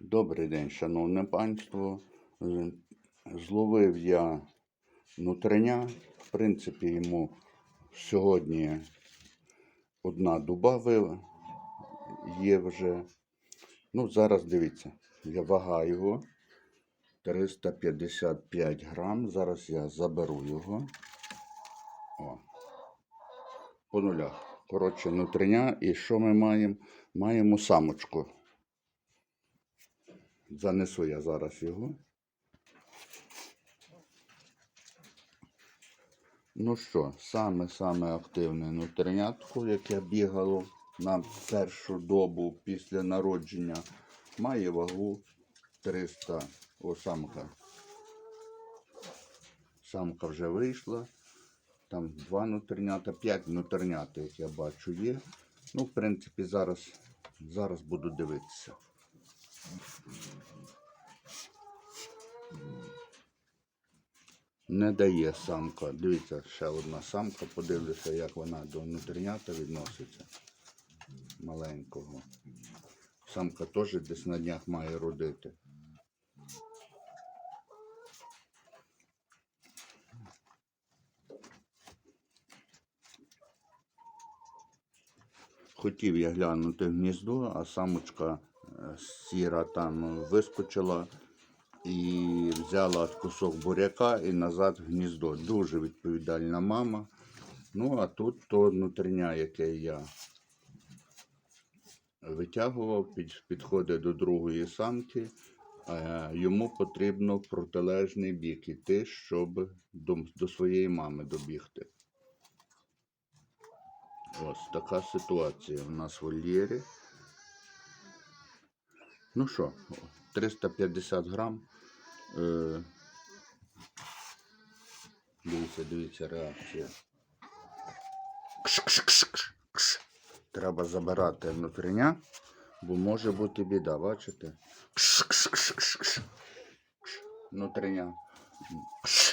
Добрий день, шановне панство. Зловив я нутреня. В принципі, йому сьогодні одна дуба є вже. Ну, зараз дивіться, я вага його 355 грам. Зараз я заберу його. О. По нулях. Коротше, нутреня. І що ми маємо? Маємо самочку. Занесу я зараз його. Ну що, саме-саме активне нутринятко, яке бігало на першу добу після народження, має вагу 300. О, самка. Самка вже вийшла. Там два нутринята, п'ять нутринят, як я бачу, є. Ну, в принципі, зараз, зараз буду дивитися. Не дає самка. Дивіться, ще одна самка. Подивлюся, як вона до нутринята відноситься. Маленького. Самка теж десь на днях має родити. Хотів я глянути гніздо, а самочка сіра там вискочила і взяла кусок буряка і назад в гніздо. Дуже відповідальна мама. Ну, а тут то внутрішня, яке я витягував, під, підходить до другої самки. а Йому потрібно протилежний бік іти, щоб до, до своєї мами добігти. Ось така ситуація у нас в вольєрі. Ну що, 350 грам. Е, дивіться, дивіться, реакція. Кш-кш-кш-кш-кш. Треба забирати внутрішня, бо може бути біда, бачите? Кш-кш-кш-кш-кш. Внутрішня. Кш.